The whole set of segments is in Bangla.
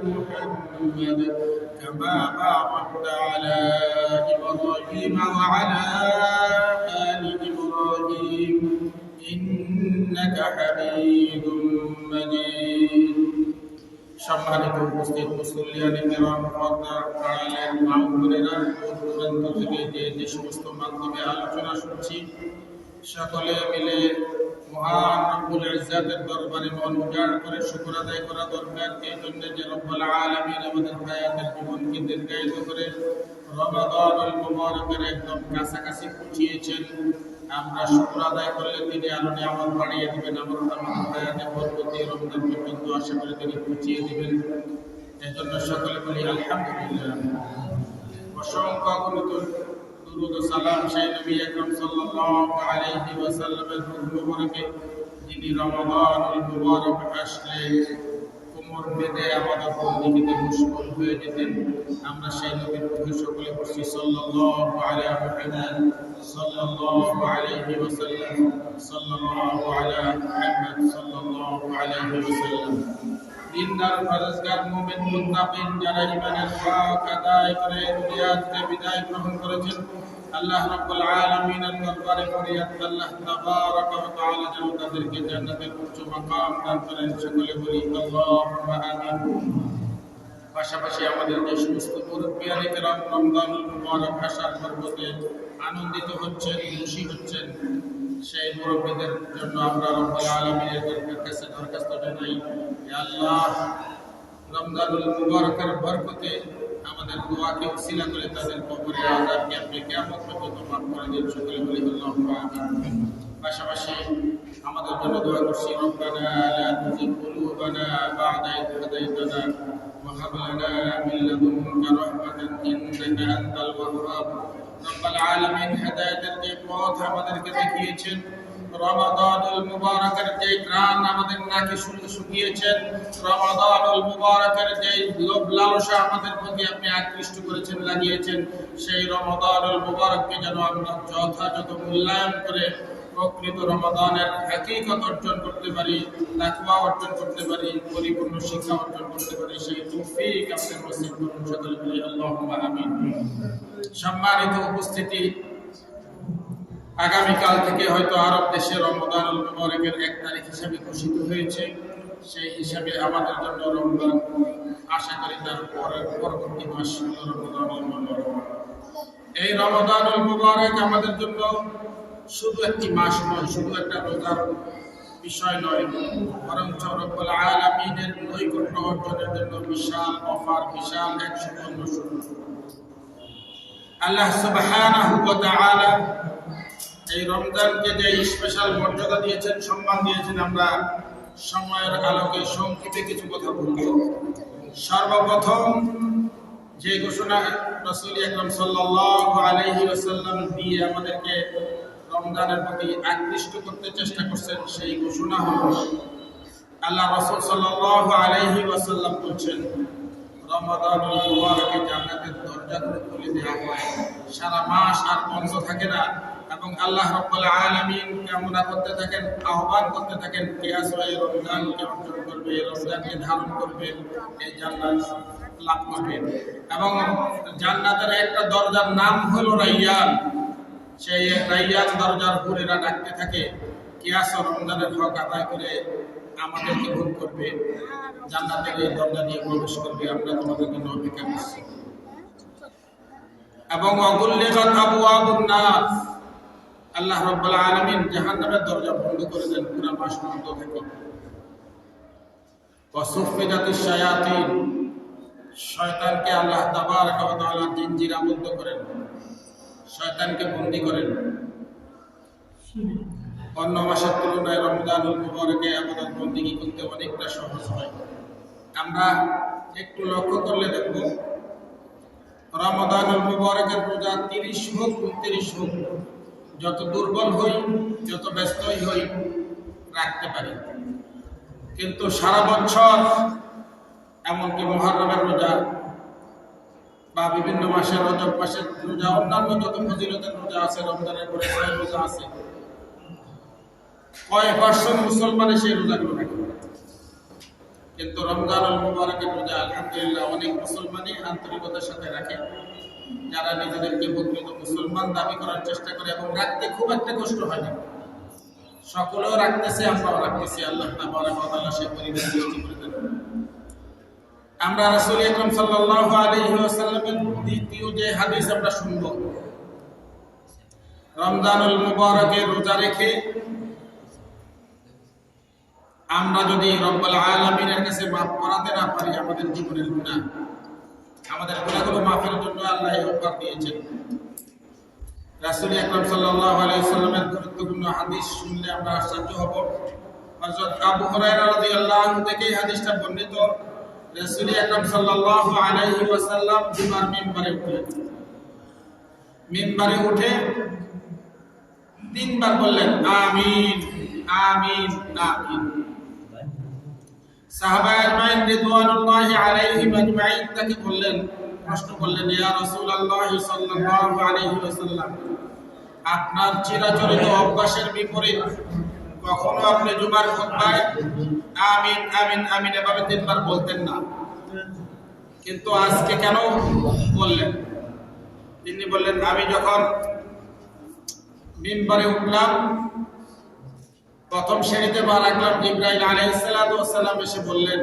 محمد كما باركت على إبراهيم وعلى آل إبراهيم إنك حميد مجيد সম্মানিত উপস্থিত মুসল্লিয়ানি কেরাম পর্দার আড়ালের মা বোনেরা দূর দূরান্ত থেকে যে যে সমস্ত মাধ্যমে আলোচনা শুনছি সকলে মিলে মহান রব্বুল ইজ্জাতের দরবারে মন উজাড় করে শুকর আদায় করা দরকার। এই জন্য যে রব্বুল আলামিন আমাদের হায়াতের জীবনকে দীর্ঘায়িত করে রমাদানুল মুবারকের একদম কাছাকাছি পৌঁছিয়েছেন। আমরা শুকর আদায় করলে তিনি আরও নিয়ামত বাড়িয়ে দিবেন আমার হায়াতে বরকতি রমজান পর্যন্ত আশা করে তিনি পৌঁছিয়ে দিবেন। এই জন্য সকলে বলি আলহামদুলিল্লাহ। অসংখ্য অগণিত দুরুদ ও সালাম সেই নবী আকরাম সাল্লাল্লাহু আলাইহি ওয়াসাল্লামের মুবারকে যিনি রমাদানুল মুবারক আসলে কোমর বেঁধে আমাদের বন্দিগিতে মুশকুল হয়ে যেতেন আমরা সেই নবীর রূহে সকলে বসছি সাল্লাল্লাহু আলা মুহাম্মদ, সাল্লাল্লাহু আলাইহি ওয়াসাল্লাম, সাল্লাল্লাহু আলা মুহাম্মদ, সাল্লাল্লাহু আলাইহি ওয়াসাল্লাম। দিনদার ফরজগার মুমিন মুত্তাকিন যারা ইমানের হক আদায় করে দুনিয়া বিদায় গ্রহণ করেছেন, আল্লাহ রাব্বুল আলামিনের দরবারে ফরিয়াদ, আল্লাহ তাবারাক ওয়া তাআলা যেন তাদেরকে জান্নাতের উচ্চ মাকাম দান করেন। সকলে বলি, আল্লাহুম্মা আমিন। পাশাপাশি আমাদের যে সমস্ত মুরব্বিয়ানি কেরাম রমজানুল মুবারক আসার বরকতে আনন্দিত হচ্ছেন, খুশি হচ্ছেন। মুরব্বীদের জন্য আমরা রব্বুল আলমীর কাছে দরখাস্ত জানাই আল্লাহ, রমজানুল মুবারকের বরকতে আমাদের দোয়াকে উসিলা করে তাদের কবরে আজাদকে আপনি কেমন পর্যন্ত মাফ করে দিন। সকলে বলে, আল্লাহ পাশাপাশি আমাদের জন্য দোয়া করছি, রব্বানা লা তুজিগ কুলুবানা বা'দা ইয হাদাইতানা ওয়া হাব লানা মিন লাদুনকা রাহমাতান ইন্নাকা আনতাল ওয়াহ্হাব। রব্বাল আলামিন হেদায়েতের যে পথ আমাদেরকে দেখিয়েছেন রমাদানুল মুবারকের যে আমাদের নাকে শুকিয়েছেন, রমাদানুল মুবারকের যে লোভ লালসা আমাদের প্রতি আপনি আকৃষ্ট করেছেন, লাগিয়েছেন, সেই রমাদানুল মুবারককে যেন আমরা যথাযথ মূল্যায়ন করে প্রকৃত রমাদানের হাকিকত অর্জন করতে পারি, তাকওয়া অর্জন করতে পারি, পরিপূর্ণ শিক্ষা অর্জন করতে পারি, সেই সম্মানিত উপস্থিতি আগামীকাল থেকে হয়তো আরব দেশে রমদানুল মুবারকের এক তারিখ হিসাবে ঘোষিত হয়েছে। সেই হিসাবে আমাদের জন্য রমজান আশা করি তার পরবর্তী মাস মুবারক। এই রমদানুল মুবারক আমাদের জন্য শুধু একটি মাস নয়, শুধু একটা রোজার বিষয় নয় বরং রব্বুল আলামিনের নৈকট্য অর্জনের জন্য বিশাল অফার, বিশাল এক সুবর্ণ সুযোগ আল্লাহ সুবহানাহু ওয়া তাআলা এই রমজানকে যে স্পেশাল মর্যাদা দিয়েছেন, সম্মান দিয়েছেন আমরা সময়ের আলোকে সংক্ষেপে কিছু কথা বলব। সর্বপ্রথম যে ঘোষণা রাসূল আকরাম সাল্লাল্লাহু আলাইহি ওয়াসাল্লাম দিয়ে আমাদেরকে রমজানের প্রতি আকৃষ্ট করতে চেষ্টা করছেন, সেই ঘোষণা হল, আল্লাহ রাসূল সাল্লাল্লাহু আলাইহি ওয়াসাল্লাম বলছেন মুবারকে জান্নাতের দরজাগুলো খুলে দেওয়া হয়। সারা মাস আর বন্ধ থাকে না। এবং আল্লাহ রাব্বুল আলামিন কামনা করতে থাকেন, আহ্বান করতে থাকেন এই রমজানকে অর্জন করবে, রমজানকে ধারণ করবে এই জান্নাত লাভ করবে। এবং জান্নাতের একটা দরজার নাম হলো রাইয়ান। সেই রাইয়ান দরজার হুরেরা ডাকতে থাকে কিয়াস রমজানের হক আদায় করে আমাদেরকে ভোগ করবে। জান্নাতের এই দরজা দিয়ে প্রবেশ করবে, আমরা তোমাদের জন্য অপেক্ষা করছি। এবং অগুল্লিকাত আবওয়াবুন নাস। আল্লাহ রাব্বুল আলামিন জাহান্নামের দরজা বন্ধ করে দেন পুরো মাস বন্ধ থাকে ওয়াসুফিদাতিশ শায়াতিন। শয়তানকে আল্লাহ তাবারক ওয়া তাআলা জিনজির আবদ্ধ করেন। শয়তানকে বন্দি করেন। অন্য মাসের তুলনায় রমজান মুবারকে আবাদত বন্দিগি করতে অনেকটা সহজ হয়। আমরা একটু লক্ষ্য করলে দেখব, রমজানুল মুবারকের রোজা তিরিশ হোক, উনত্রিশ হোক যত দুর্বল হই, যত ব্যস্তই হই, রাখতে পারি। কিন্তু সারা বছর এমনকি মহারমের রোজা বা বিভিন্ন মাসের রজব মাসের রোজা, অন্যান্য যত ফজিলতের রোজা আছে, রমজানের পরে রোজা আছে, কয়েক পার্সেন্ট মুসলমানে সেই রোজাগুলো রাখে কিন্তু রমজান মুবারকের রোজা আলহামদুলিল্লাহ অনেক মুসলমানই আন্তরিকতার সাথে রাখে। যারা নিজেদেরকে প্রকৃত মুসলমান দাবি করার চেষ্টা করে এবং রাখতে খুব একটা কষ্ট হয় না। সকলেও রাখতেছে, আমরাও রাখতেছি। আল্লাহ সে পরিবেশ সৃষ্টি করে দেন। আমরা রাসূল আকরাম সাল্লাল্লাহু আলাইহি দ্বিতীয় যে হাদিস আমরা শুনব। রমজানুল মুবারকের রোজা রেখে আমরা যদি রব্বুল আলামিনের কাছে মাফ করাতে না পারি, আমাদের জীবনের গুনাহ। আমাদের গুনাহগুলো মাফের জন্য আল্লাহ অফার দিয়েছেন। রাসূল আকরাম সাল্লাল্লাহু আলাইহি সাল্লামের গুরুত্বপূর্ণ হাদিস শুনলে আমরা আশ্চর্য হব। হযরত আবু হুরায়রা রাদিয়াল্লাহু থেকে এই হাদিসটা বর্ণিত। রাসূল আকরাম সাল্লাল্লাহু আলাইহি ওয়াসাল্লাম জুমার মিম্বরে উঠলেন। মিম্বরে উঠে তিনবার বললেন, আমিন আমিন আমিন। তাকে বললেন ইয়া আপনার চিরাচরিত অভ্যাসের বিপরীত কখনো আপনি জুমার আমিন আমিন আমিন এভাবে তিনবার বলতেন না। কিন্তু আজকে কেন বললেন? তিনি বললেন, আমি যখন মিম্বারে উঠলাম প্রথম শ্রেণীতে বার রাখলাম জিব্রাইল আলাইহিসসালাম এসে বললেন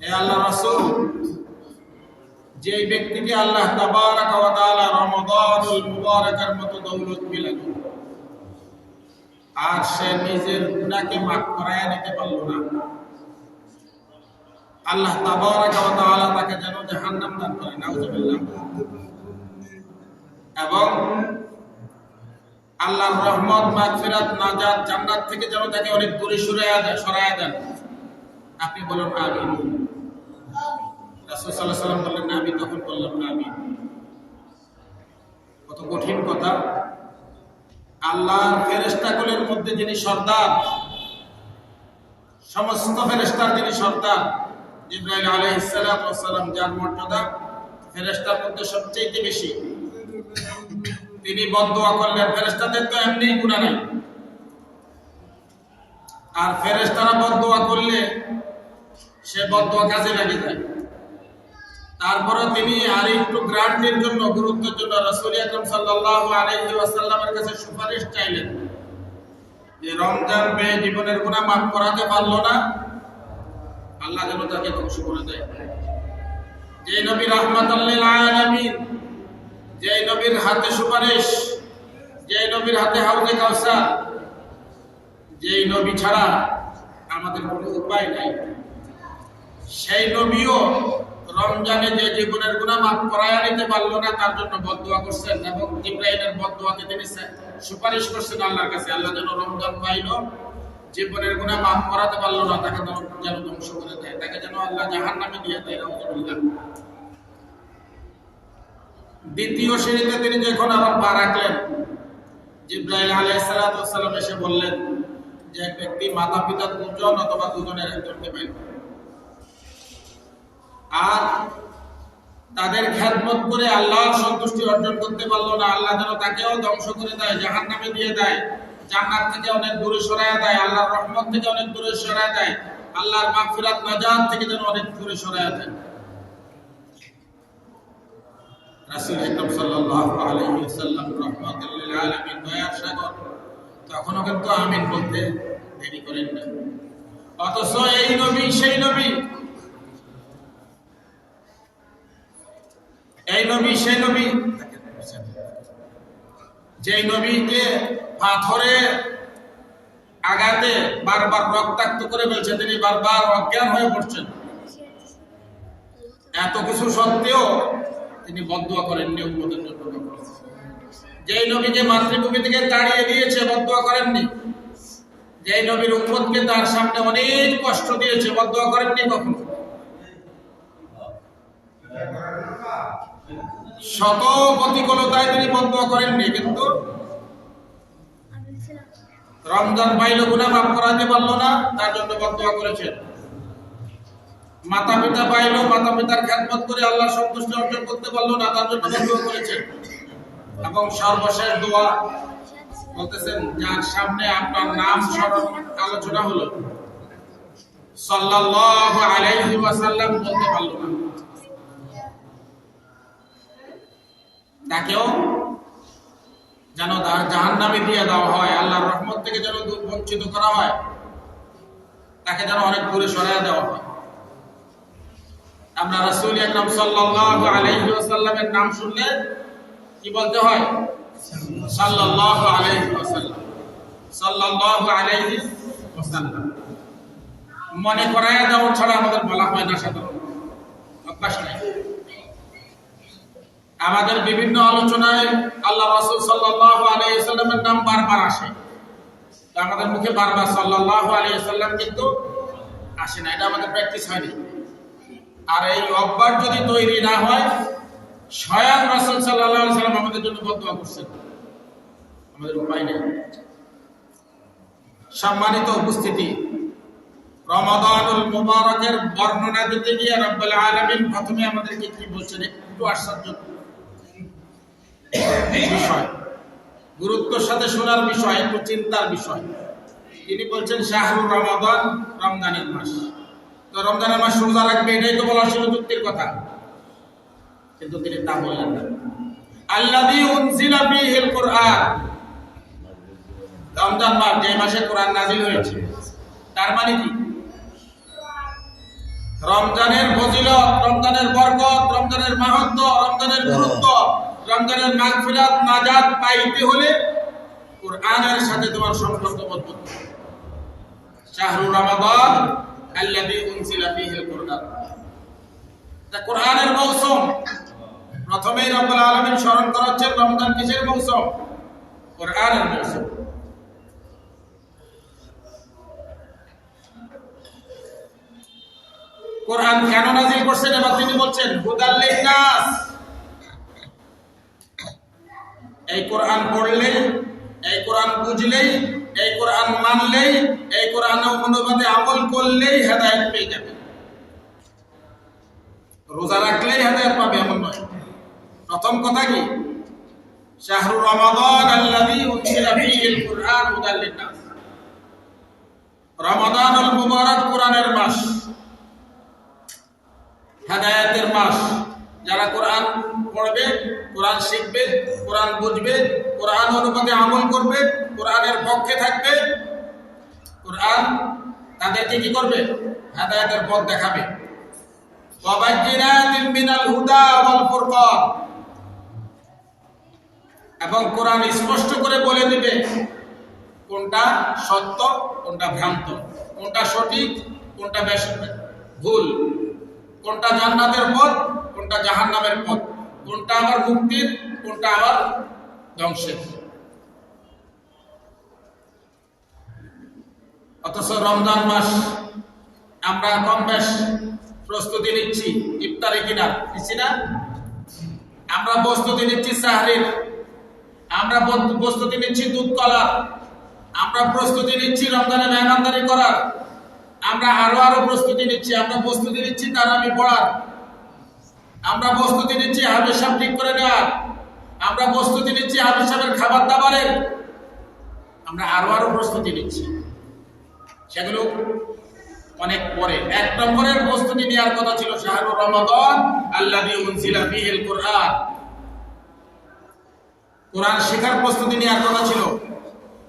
হে আল্লাহ রাসূল যে ব্যক্তিকে আল্লাহ তাবারাক ওয়া তাআলা রমাদানুল মতো দৌলত দিলেন, আর সে নিজের গুনাহকে মাফ করায় নিতে পারল না। আল্লাহ তাবারাক ওয়া তাকে যেন জাহান্নাম দান করে, নাউজুবিল্লাহ। এবং আল্লাহর রহমত, মাগফিরাত, নাজাত, জান্নাত থেকে যেন তাকে অনেক দূরে সরায়া দেন সরায়া দেন। আপনি বলুন, আমিন। রাসূল সাল্লাল্লাহু আলাইহি সাল্লাম বললেন, আমি তখন বললাম, আমিন। কত কঠিন কথা। আল্লাহর ফেরেশতাগুলোর মধ্যে যিনি সর্দার, সমস্ত ফেরেশতার যিনি সর্দার, জিব্রাইল আলাইহিস সালাম যার মর্যাদা ফেরেশতার মধ্যে সবচেয়ে বেশি। তিনি বদদোয়া করলেন, ফেরেশতাদের তো এমনি গুনাহ নাই। আর ফেরেশতারা বদদোয়া করলে সে বদদোয়া কাজে লাগে যায়। তারপরে তিনি আর একটু গ্রান্টের জন্য, গুরুত্বের জন্য রাসূল আকরাম সাল্লাল্লাহু আলাইহি ওয়াসাল্লামের কাছে সুপারিশ চাইলেন যে রমজান পেয়ে জীবনের গুনাহ মাফ করাতে পারল না, আল্লাহ যেন তাকে ধ্বংস করে দেয়। যে নবী রাহমাতাল লিল আলামিন যে নবীর হাতে সুপারিশ যে নবীর হাতে হাউজে কাউসার যে নবী ছাড়া আমাদের কোনো উপায় নাই। সেই নবীও রমজানে যে জীবনের গুনাহ মাফ করায় নিতে পারল না, তার জন্য বদদোয়া করছেন এবং জিব্রাইলের বদদোয়াতে তিনি সুপারিশ করছেন আল্লাহর কাছে, আল্লাহ যেন রমজান পাইল, জীবনের গুনাহ মাফ করাতে পারল না, তাকে যেন ধ্বংস করে দেয়, তাকে যেন আল্লাহ জাহান্নামে দিয়ে দেয় রাউজুবিল্লাহ দ্বিতীয় শ্রেণীতে তিনি যখন আবার পা রাখলেন, জিব্রাইল আলাইহিসসালাম এসে বললেন যে এক ব্যক্তি মাতা পিতা দুজন অথবা দুজনের একজনকে পাইল আর তাদের খ্যাতমত করে আল্লাহর সন্তুষ্টি অর্জন করতে পারল না। আল্লাহ যেন তাকেও ধ্বংস করে দেয় জাহান নামে দিয়ে দেয়, জান্নাত থেকে অনেক দূরে সরায় দেয়, আল্লাহর রহমত থেকে অনেক দূরে সরায় দেয়, আল্লাহর মাগফিরাত নাজাত থেকে যেন অনেক দূরে সরায় দেয়। সাল্লাল্লাহু আলাইহি ওয়াসাল্লাম আলামিন দয়ার তখনও কিন্তু আমিন বলতে দেরি করেন না। অথচ এই নবী, সেই নবী। এই নবী, সেই নবী। যে নবীকে পাথরে আঘাতে বারবার রক্তাক্ত করে ফেলছে তিনি বারবার অজ্ঞান হয়ে পড়ছেন। এত কিছু সত্ত্বেও তিনি বদুয়া করেননি উম্মতের জন্য যে নবীকে মাতৃভূমি থেকে তাড়িয়ে দিয়েছে, বদুয়া করেননি। যে নবীর উম্মতকে তার সামনে অনেক কষ্ট দিয়েছে, বদুয়া করেননি কখনো। শত প্রতিকূলতায় তিনি বদুয়া করেননি, কিন্তু রমজান পাইল গুনাহ মাফ করাতে পারল না, তার জন্য বদুয়া করেছেন। মাতা পিতা পাইলো মাতা পিতার খ্যাতমত করে আল্লাহর সন্তুষ্টি অর্জন করতে পারল না, তার জন্য বদুয়া করেছেন এবং সর্বশেষ দোয়া বলতেছেন, যার সামনে আপনার নাম স্মরণ আলোচনা হলো। সাল্লাল্লাহু আলাইহি ওয়াসাল্লাম বলতে পারল না। তাকেও যেন জাহান নামে দিয়ে দেওয়া হয়, আল্লাহর রহমত থেকে যেন বঞ্চিত করা হয়, তাকে যেন অনেক দূরে সরাইয়া দেওয়া হয়। আমরা রাসূল আকরাম সাল্লাল্লাহু আলাইহি ওয়াসাল্লামের নাম শুনলে কি বলতে হয়? সাল্লাল্লাহু আলাইহি ওয়াসাল্লাম। সাল্লাল্লাহু আলাইহি ওয়াসাল্লাম। মনে করায় দেওয়া ছাড়া আমাদের বলা হয় না সাধারণ। অভ্যাস নাই। আমাদের বিভিন্ন আলোচনায় আল্লাহ রাসূল সাল্লাল্লাহু আলাইহি ওয়াসাল্লামের নাম বারবার আসে। আমাদের মুখে বারবার সাল্লাল্লাহু আলাইহি ওয়াসাল্লাম কিন্তু আসে না। এটা আমাদের প্র্যাকটিস হয়নি। আর এই অভ্যাস যদি তৈরি না হয় স্বয়ং রাসূল সাল্লাল্লাহু আলাইহি ওয়াসাল্লাম আমাদের জন্য বদদোয়া করছেন। আমাদের উপায় নেই। সম্মানিত উপস্থিতি, রমাদানুল মুবারকের বর্ণনা দিতে গিয়ে রব্বুল প্রথমে আমাদেরকে কি বলছেন একটু আশ্চর্য বিষয়। গুরুত্বের সাথে শোনার বিষয়, একটু চিন্তার বিষয়। তিনি বলছেন, শাহরুর রমাদান রমজানের মাস। তো রমজানের মাস রোজা রাখবে, এটাই তো বলা ছিল যুক্তির কথা। কিন্তু তিনি তা বললেন না। উনজিলা কুরআন। রমজান মাস, যে মাসে কোরআন নাজিল হয়েছে, তার মানে কি? রমজানের ফজিলত, রমজানের বরকত, রমজানের মাহাত্ম, রমজানের গুরুত্ব, রমজানের মাগফিরাত, নাজাত পাইতে হলে কোরআনের সাথে তোমার সম্পর্ক মজবুত। শাহরুর রমাদান আল্লাযী উনজিলা ফীহিল কুরআন। তা কোরআনের মৌসুম। প্রথমেই রব্বুল আলামিন স্মরণ করাচ্ছেন রমজান কিসের মৌসুম? কোরআনের মৌসুম। কোরআন কেন নাজিল করছেন এবার তিনি বলছেন নাস এই কোরআন পড়লেই এই কোরআন বুঝলেই এই কোরআন মানলেই, এই কোরআন অনুবাদে আমল করলেই হেদায়েত পেয়ে যাবে। রোজা রাখলেই হেদায়েত পাবে এমন নয়। প্রথম কথা কি? শাহরুর রমাদান আল্লাযী উনজিলা ফীহিল কুরআন হুদাল লিন-নাস। মুবারক কোরআনের মাস। হেদায়েতের মাস। যারা কোরআন পড়বে, কোরআন শিখবে, কোরআন বুঝবে, কোরআন অনুপাতে আমল করবে, কোরআনের পক্ষে থাকবে, কোরআন তাদেরকে কি করবে? হেদায়েতের পথ দেখাবে। এবং কোরআন স্পষ্ট করে বলে দিবে কোনটা সত্য, কোনটা ভ্রান্ত, কোনটা সঠিক, কোনটা ভুল। কোনটা জান্নাতের পথ, কোনটা জাহান্নামের পথ? কোনটা আমার মুক্তির, কোনটা আমার ধ্বংসের? অথচ রমজান মাস আমরা কম বেশ প্রস্তুতি নিচ্ছি, ইফতারে কিনা, নিচ্ছি না? আমরা প্রস্তুতি নিচ্ছি সাহরির, আমরা প্রস্তুতি নিচ্ছি দুধ কলার, আমরা প্রস্তুতি নিচ্ছি রমজানে মেহমানদারি করার। আমরা আরও আরও প্রস্তুতি নিচ্ছি, আমরা প্রস্তুতি নিচ্ছি তারাবি পড়ার আমরা প্রস্তুতি নিচ্ছি হাবিজ সাহেব ঠিক করে নেওয়ার। আমরা প্রস্তুতি নিচ্ছি হাবিজ সাহেবের খাবার দাবারের। আমরা আরও আরও প্রস্তুতি নিচ্ছি। সেগুলো অনেক পরে। এক নম্বরের প্রস্তুতি নেওয়ার কথা ছিল শাহরুর রমাদান ফীহিল কুরআন। কোরআন শেখার প্রস্তুতি নেওয়ার কথা ছিল।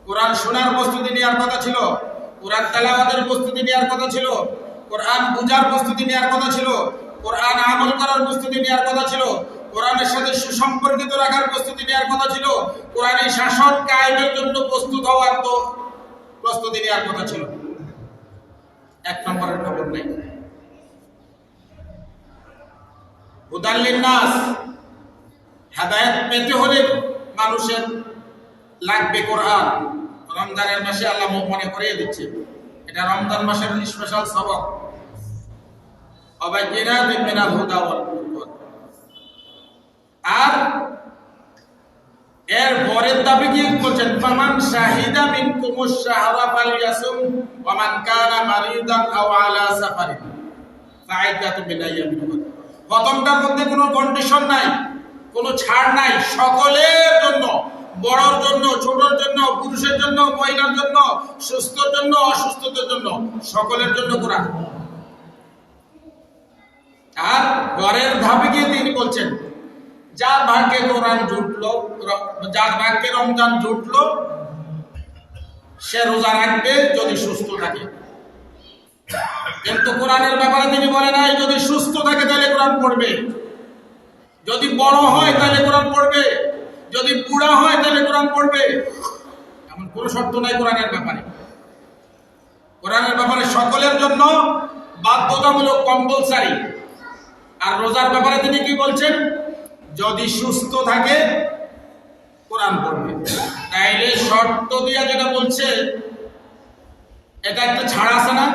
কোরআন শোনার প্রস্তুতি নেওয়ার কথা ছিল। কোরআন তেলাওয়াতের প্রস্তুতি নেওয়ার কথা ছিল, কোরআন বুঝার প্রস্তুতি নেওয়ার কথা ছিল, কোরআন আমল করার প্রস্তুতি নেওয়ার কথা ছিল, কোরআনের সাথে সুসম্পর্কিত রাখার প্রস্তুতি নেওয়ার কথা ছিল, কোরআনের শাসন কায়েমের জন্য প্রস্তুত হওয়ার তো প্রস্তুতি নেওয়ার কথা ছিল। এক নম্বরের খবর নেই। হুদাল্লিন নাস, হেদায়েত পেতে হলে মানুষের লাগবে কোরআন। রমজানের মাসে আল্লাহ মনে করিয়ে দিচ্ছে। এটা রমজান মাসের স্পেশাল সবক। প্রথমটার মধ্যে কোনো কন্ডিশন নাই, কোনো ছাড় নাই, সকলের জন্য। বড়র জন্য, ছোটর জন্য, পুরুষের জন্য, মহিলার জন্য, সুস্থর জন্য, অসুস্থতার জন্য, সকলের জন্য কোরআন। আর ঘরের ধাপে গিয়ে তিনি বলছেন, যার ভাগ্যে কোরআন জুটলো যার ভাগ্যে রমজান জুটলো, সে রোজা রাখবে যদি সুস্থ থাকে। কিন্তু কোরআনের ব্যাপারে তিনি বলে নাই, যদি সুস্থ থাকে তাহলে কোরআন পড়বে। যদি বড় হয় তাহলে কোরআন পড়বে। যদি বুড়া হয় তাহলে কোরআন পড়বে। এমন কোনো শর্ত নাই কোরআনের ব্যাপারে। কোরআনের ব্যাপারে সকলের জন্য বাধ্যতামূলক কম্পালসারি আর রোজার ব্যাপারে তিনি কি বলছেন? যদি সুস্থ থাকে, কোরআন পড়বে। তাইলে শর্ত দিয়া যেটা বলছে, এটা একটা ছাড় আছে না?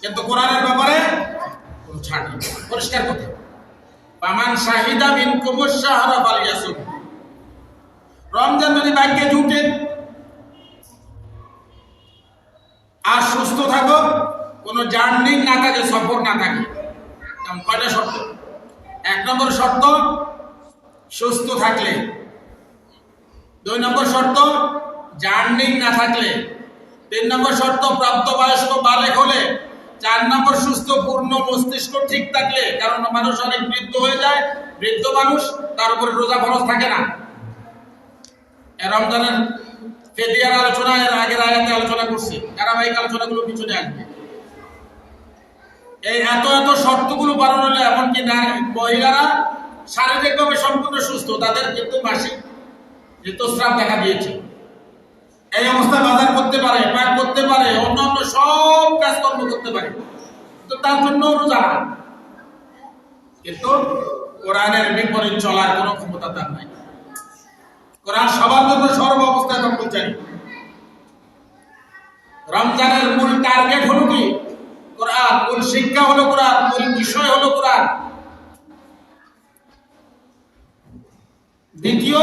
কিন্তু কোরআনের ব্যাপারে ছাড় নেই। পরিষ্কার কথা। পামান শাহিদা মিন কুমুর শাহরা পালিয়াসুম রমজান যদি ভাগ্যে জুটে আর সুস্থ থাকো, কোনো জার্নি না থাকে, সফর না থাকে। এমন কয়টা শর্ত? এক নম্বর শর্ত, সুস্থ থাকলে। দুই নম্বর শর্ত, জার্নি না থাকলে। তিন নম্বর শর্ত, প্রাপ্তবয়স্ক বালেক হলে চার নম্বর সুস্থ, পূর্ণ মস্তিষ্ক ঠিক থাকলে, কারণ মানুষ অনেক বৃদ্ধ হয়ে যায়, বৃদ্ধ মানুষ, তার উপরে রোজা খরচ থাকে না। রমজানের ফেদিয়ার আলোচনা, এর আগের আয়াতে আলোচনা করছি। ধারাবাহিক আলোচনাগুলো পিছনে আসবে এই এত এত শর্তগুলো পালন হলে এমনকি মহিলারা শারীরিকভাবে সম্পূর্ণ সুস্থ, তাদের কিন্তু মাসিক ঋতুস্রাব দেখা দিয়েছে। এই অবস্থায় বাজার করতে পারে পাক করতে পারে অন্যান্য সব কাজকর্ম করতে পারে। তো তার জন্য রোজা কিন্তু কোরআনের বিপরীত চলার কোনো ক্ষমতা তার নাই। কোরআন সবার জন্য সর্ব অবস্থায় কম্পালসারি রমজানের মূল টার্গেট হলো কি? কোরআন মূল শিক্ষা হলো কোরআন, মূল বিষয় হলো কোরআন। দ্বিতীয়,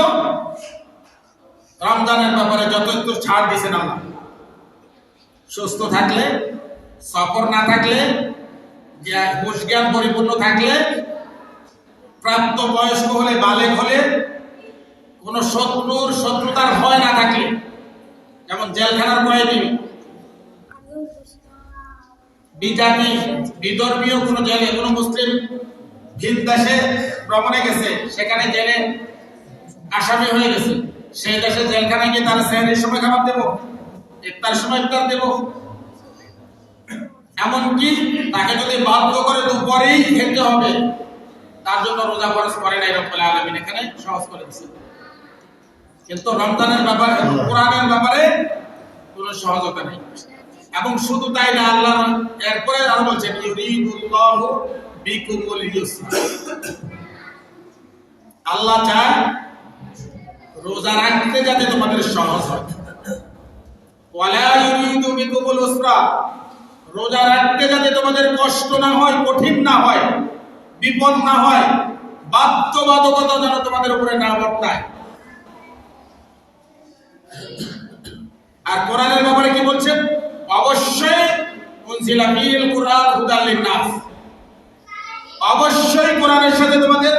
রমজানের ব্যাপারে একটু ছাড় দিয়েছেন আল্লাহ। সুস্থ থাকলে, সফর না থাকলে হুঁশ জ্ঞান পরিপূর্ণ থাকলে, প্রাপ্ত বয়স্ক হলে, বালেক হলে কোন শত্রুর শত্রুতার ভয় না থাকলে, যেমন জেলখানার কয়েদি বিজাতি বিধর্মীয় কোন জেলে, কোন মুসলিম ভিন দেশে ভ্রমণে গেছে, সেখানে জেলে আসামি হয়ে গেছে। সেই দেশে জেলখানায় গিয়ে তারা শ্রেণির সময় খাবার দেবো ইফতার সময় ইফতার দেবো। এমনকি তাকে যদি বাধ্য করে দুপুরেই খেতে হবে, তার জন্য রোজা খরচ করে নাই রব্বুল আলামিন এখানে সহজ করে দিয়েছে কিন্তু রমজানের ব্যাপারে কোরআনের ব্যাপারে কোনো সহজতা নেই। এবং শুধু তাই না আল্লাহ এরপরে আরও বলছেন ইউরিদুল্লাহু বিকুমুল ইউসরা। আল্লাহ চায় রোজা রাখতে যাতে তোমাদের সহজ হয়। ওয়ালা ইউরিদু বিকুমুল উসরা রোজা রাখতে যাতে তোমাদের কষ্ট না হয় কঠিন না হয় বিপদ না হয় বাধ্যবাধকতা যেন তোমাদের উপরে না বর্তায়। আর কোরআনের ব্যাপারে কি বলছেন? অবশ্যই কুরআন অবশ্যই কোরআনের সাথে তোমাদের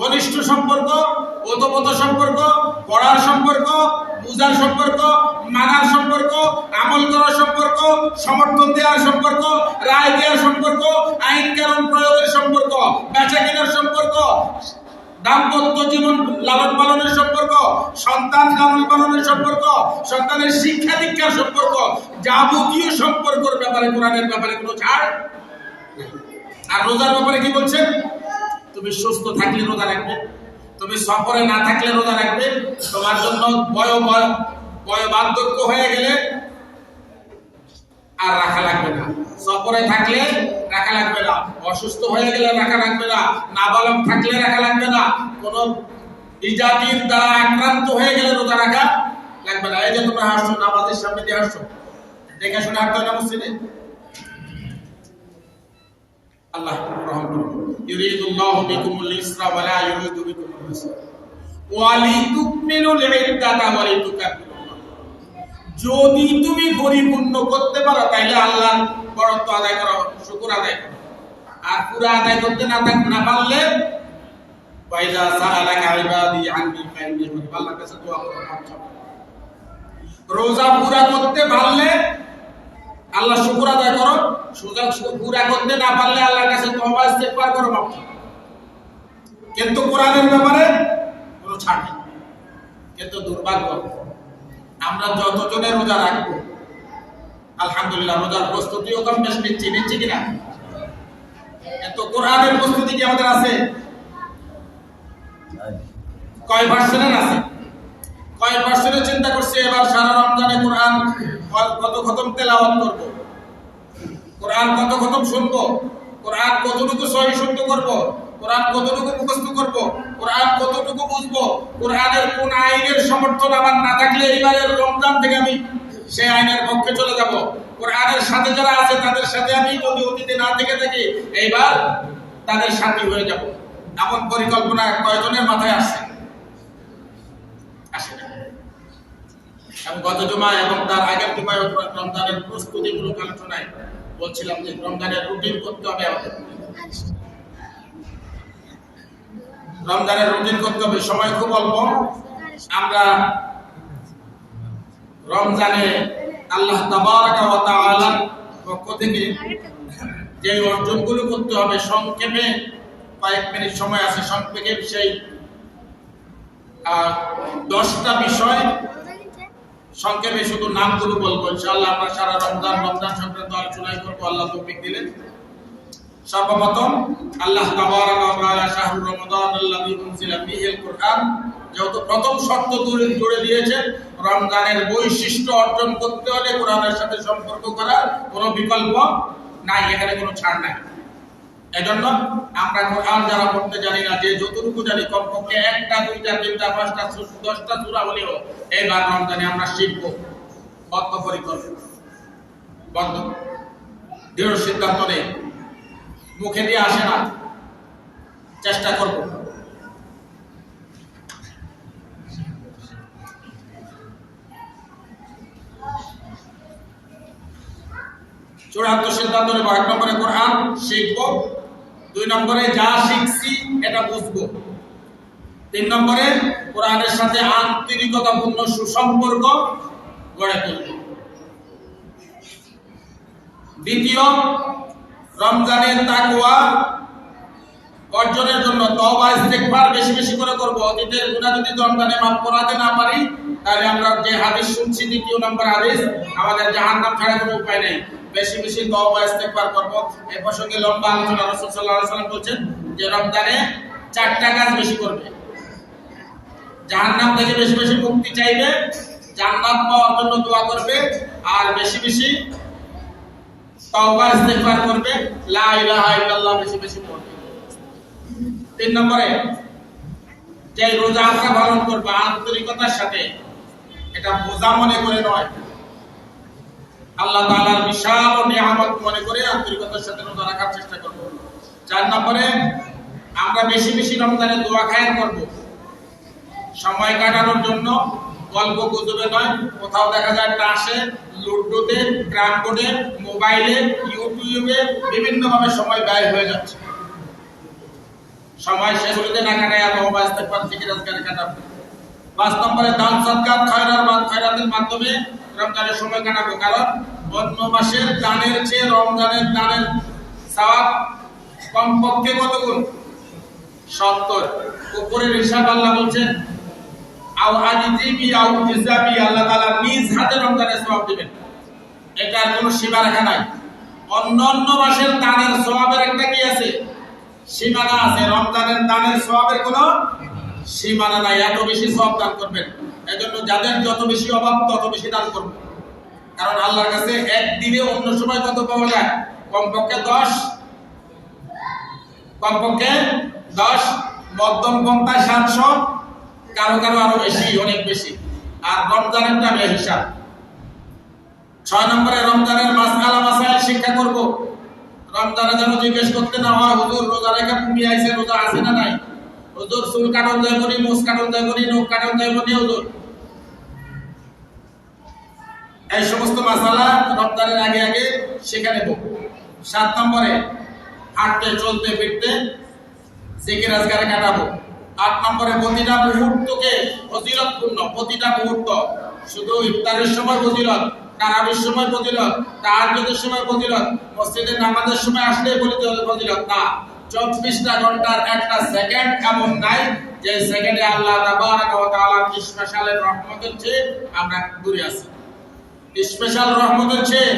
ঘনিষ্ঠ সম্পর্ক, ওতপ্রোত সম্পর্ক, পড়ার সম্পর্ক, বুঝার সম্পর্ক, মানার সম্পর্ক, আমল করার সম্পর্ক, সমর্থন দেওয়ার সম্পর্ক, রায় দেওয়ার সম্পর্ক, আইন কানুন প্রয়োগের সম্পর্ক, বেচা কেনার সম্পর্ক দাম্পত্য জীবন লালন পালনের সম্পর্ক, সন্তান লালন পালনের সম্পর্ক, সন্তানের শিক্ষা দীক্ষার সম্পর্ক, যাবতীয় সম্পর্কের ব্যাপারে, কোরআনের ব্যাপারে কোনো ছাড় আর রোজার ব্যাপারে কি বলছেন? তুমি সুস্থ থাকলে রোজা রাখবে, তুমি সফরে না থাকলে রোজা রাখবে, তোমার জন্য বয় বয় বার্ধক্য হয়ে গেলে আর রাখা লাগবে না। সফরে থাকলে রাখা লাগবে না। অসুস্থ হয়ে গেলে রাখা লাগবে না। নাবালক থাকলে রাখা লাগবে না। কোন বিজাতির দ্বারা আক্রান্ত হয়ে গেলে রোজা রাখা লাগবে না। এই যে তোমরা হাসছো, নামাজের সামনে দিয়ে হাসছো। দেখে শুনে হাঁটতে না মসজিদে? আল্লাহ রহম করুন। ইউরিদুল্লাহু বিকুমুল ইসরা ওয়া লা ইউরিদু বিকুমুল ইসরা। ওয়া লিতুকমিলুল ইদ্দাতা ওয়া লিতুকাব্বিরুল্লাহ যদি তুমি পরিপূর্ণ করতে পারো তাহলে আল্লাহ বরত্ব আদায় করো, শুকুর আদায় করো। আর পুরো আদায় করতে না থাক না পারলে, ওয়াইদা সাআলাকা ইবাদি আননি ফাইন্নি করিব আল্লাহর কাছে দোয়া করো। রোজা পুরা করতে পারলে আল্লাহ শুকুর আদায় করো রোজা পুরা করতে না পারলে আল্লাহর কাছে তওবা, ইস্তেগফার করো মাপ কিন্তু কোরআনের ব্যাপারে কোনো ছাড় নেই। কিন্তু দুর্ভাগ্য। আমরা যতজনে রোজা রাখব আলহামদুলিল্লাহ রোজার প্রস্তুতিও কম বেশ নিচ্ছি নিচ্ছি কিনা? কিন্তু কোরআনের প্রস্তুতি কি আমাদের আছে? কয় পার্সেন্টের আছে? কয় পার্সেন্টের চিন্তা করছে এবার সারা রমজানে কোরআন কত খতম তেলাওয়াত করব? কোরআন কত খতম শুনব? কোরআন কতটুকু সহি শুদ্ধ করব? কোরআন কতটুকু মুখস্থ করব? কোরআন কতটুকু বুঝব? কোরআনের কোন আইনের সমর্থন আমার না থাকলে এইবারের রমজান থেকে আমি সেই আইনের পক্ষে চলে যাব। কোরআনের সাথে যারা আছে, তাদের সাথে আমি যদি অতীতে না থেকে থাকি, এইবার তাদের সাথী হয়ে যাব। এমন পরিকল্পনা কয়জনের মাথায় আসছে আসে না। গত এবং তার আগের জুমায় রমজানের প্রস্তুতিমূলক আলোচনায় বলছিলাম যে রমজানের রুটিন করতে হবে আমাদের। রমজানের রুটিন করতে হবে। সময় খুব অল্প। আমরা রমজানে আল্লাহ পক্ষ থেকে যে অর্জনগুলো করতে হবে, সংক্ষেপে কয়েক মিনিট সময় আছে, সংক্ষেপে সেই দশটা বিষয়। সংক্ষেপে শুধু নামগুলো বলব। ইনশাআল্লাহ আমরা সারা রমজান রমজান সংক্রান্ত আলোচনাই করব। আল্লাহ তৌফিক দিলেন। সর্বপ্রথম আল্লাহ শাহরুর রমাদান কুরআন যেহেতু প্রথম শর্ত জুড়ে দিয়েছেন, রমজানের বৈশিষ্ট্য অর্জন করতে হলে কোরআনের সাথে সম্পর্ক করার কোনো বিকল্প নাই, এখানে কোনো ছাড় নাই। এজন্য আমরা কোরআন যারা পড়তে জানি না, যে যতটুকু জানি, কমপক্ষে একটা, দুইটা, তিনটা, পাঁচটা দশটা সূরা হলেও এইবার রমজানে আমরা শিখব বদ্ধ পরিকল্পনা বদ্ধ। দৃঢ় সিদ্ধান্ত নেই। মুখে দিয়ে আসে না। চেষ্টা করব। চূড়ান্ত সিদ্ধান্ত নেব। এক নম্বরে কোরআন শিখব। দুই নম্বরে যা শিখছি এটা বুঝব। তিন নম্বরে কোরআনের সাথে আন্তরিকতাপূর্ণ সুসম্পর্ক গড়ে তুলব। দ্বিতীয় রমজানের তাকওয়া অর্জনের জন্য তওবা, ইস্তেগফার বেশি বেশি করে করব। অতীতের গুনাহ যদি রমজানে মাফ করাতে না পারি, তাহলে আমরা যে হাদিস শুনছি, দ্বিতীয় নম্বর হাদিস, আমাদের জাহান্নাম ছাড়া কোনো উপায় নেই। বেশি বেশি তওবা, ইস্তেগফার করব। এই প্রসঙ্গে লম্বা আলোচনা রাসূল সাল্লাল্লাহু আলাইহি ওয়াসাল্লাম বলছেন যে রমজানে চারটা কাজ বেশি করবে। জাহান্নাম থেকে বেশি বেশি মুক্তি চাইবে, জান্নাত পাওয়ার জন্য দোয়া করবে, আর বেশি বেশি তওবা ইস্তেগফার করবে, লা ইলাহা ইল্লাল্লাহ বেশি বেশি পড়বে। তিন নম্বরে, যে রোজা পালন আন্তরিকতার সাথে, এটা বোঝা মনে করে নয়। আল্লাহ তাআলার বিশাল নিয়ামত মনে করে আন্তরিকতার সাথে রোজা রাখার চেষ্টা করব। চার নম্বরে, আমরা বেশি বেশি রমজানে দোয়া খায়ের করব। সময় কাটানোর জন্য গল্প গুজবে নয়, কোথাও দেখা যায় টাসে লুডোতে ক্রাম বোর্ডে মোবাইলে, ইউটিউবে বিভিন্ন ভাবে সময় ব্যয় হয়ে যাচ্ছে। সময় সেগুলিতে না কাটায় আর মোবাইল ইস্তেগফার থেকে রোজগারে কাটাবো পাঁচ নম্বরে দান সৎকার খয়রার বা খয়রাতের মাধ্যমে রমজানের সময় কাটাবো। কারণ অন্য মাসের দানের চেয়ে রমজানের দানের সওয়াব কমপক্ষে কত গুণ? সত্তর। উপরের হিসাব আল্লাহ বলছেন আও আজিবি আও ইজাবি আল্লাহ তাআলা নিজ হাতে রমজানের সওয়াব দিবেন। এটার কোনো সীমা রাখা নাই। অন্য অন্য মাসের দানের সওয়াবের একটা কি আছে? সীমানা আছে। রমজানের দানের সওয়াবের কোনো সীমানা নাই। এত বেশি সওয়াব দান করবেন। এজন্য যাদের যত বেশি অভাব, তত বেশি দান করবেন। কারণ আল্লাহর কাছে একদিনে অন্য সময় কত পাওয়া যায়? কমপক্ষে দশ। কমপক্ষে দশ, মধ্যম পন্থায় সাতশো। কারও কারও আরও বেশি, অনেক বেশি। আর রমজানেরটা বে হিসাব। ছয় নম্বরে রমজানের মাসআলা মাসাইল শিক্ষা করব। রমজানে যেন জিজ্ঞেস করতে না হয়, হুজুর, রোজা রেখা কমিয়ে আইছে, রোজা আছে না নাই? হুজুর, চুল কাটন যাইব নি মুখ কাটন যাইব নি নখ কাটন যাইব নি হুজুর। এই সমস্ত মাসালা রমজানের আগে আগে শিখে নেব সাত নম্বরে, হাঁটতে, চলতে, ফিরতে, জিকির আজকারে কাটাবো। আট নম্বরে প্রতিটা মুহূর্তকে ফজিলতপূর্ণ প্রতিটা মুহূর্ত। শুধু ইফতারের সময় ফজিলত, তারাবির সময় ফজিলত, তাহাজ্জুদের সময় ফজিলত, মসজিদের নামাজের সময় আসলেই বলিতে হবে ফজিলত না। চব্বিশটা ঘণ্টার একটা সেকেন্ড এমন নাই যে সেকেন্ডে আল্লাহ তাআলার স্পেশালের রহমতের চেয়ে আমরা দূরে আছি। স্পেশাল রহমতের চেয়ে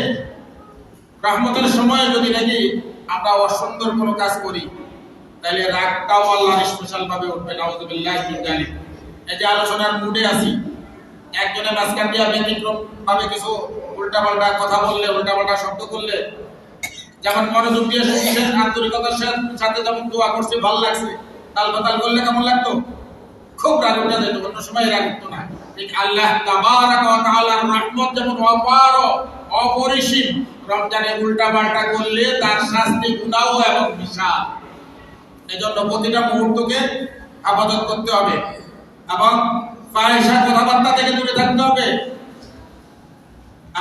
রহমতের সময় যদি নাকি আমরা অসুন্দর কোনো কাজ করি। তাহলে রাগটাও আল্লাহ স্পেশাল ভাবে উঠবে নাউজুবিল্লাহ এই যে আলোচনার মুডে আছি, একজনের মাঝখান দিয়ে ব্যতিক্রম ভাবে কিছু উল্টাপাল্টা কথা বললে, উল্টাপাল্টা শব্দ করলে, যেমন মনোযোগ দিয়ে শুনছেন আন্তরিকতার সাথে- যেমন দোয়া করছে, ভালো লাগছে, তাল বাতাল করলে কেমন লাগতো? খুব রাগ উঠে যেত, অন্য সময় রাগ উঠতো না। ঠিক আল্লাহ তাবারাক ওয়া তাআলার রহমত যেমন অপার, অপরিসীম, রমজানে উল্টা পাল্টা করলে তার শাস্তি গুনাহ এবং বিশাল। এজন্য প্রতিটা মুহূর্তকে আবাদত করতে হবে এবং ফাহিশা কথাবার্তা থেকে দূরে থাকতে হবে।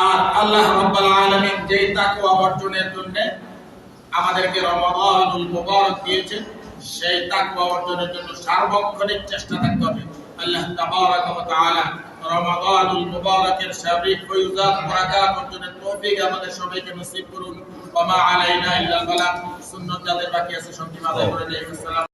আর আল্লাহ যেই অর্জনের জন্য আমাদেরকে রমাদানুল মুবারক সেই তাকওয়া অর্জনের জন্য সার্বক্ষণিক চেষ্টা থাকতে হবে। আল্লাহ তাবারাক ওয়া তাআলা রমাদানুল মুবারকের শারীরিক বরাকাত অর্জনের তৌফিক আমাদের সবাইকে নসিব করুন। ওয়া মা আলাইনা ইল্লাল বালাগ সুন্নাত যাদের বাকি আছে সঙ্গে আদায় করে দেয়। আসসালাম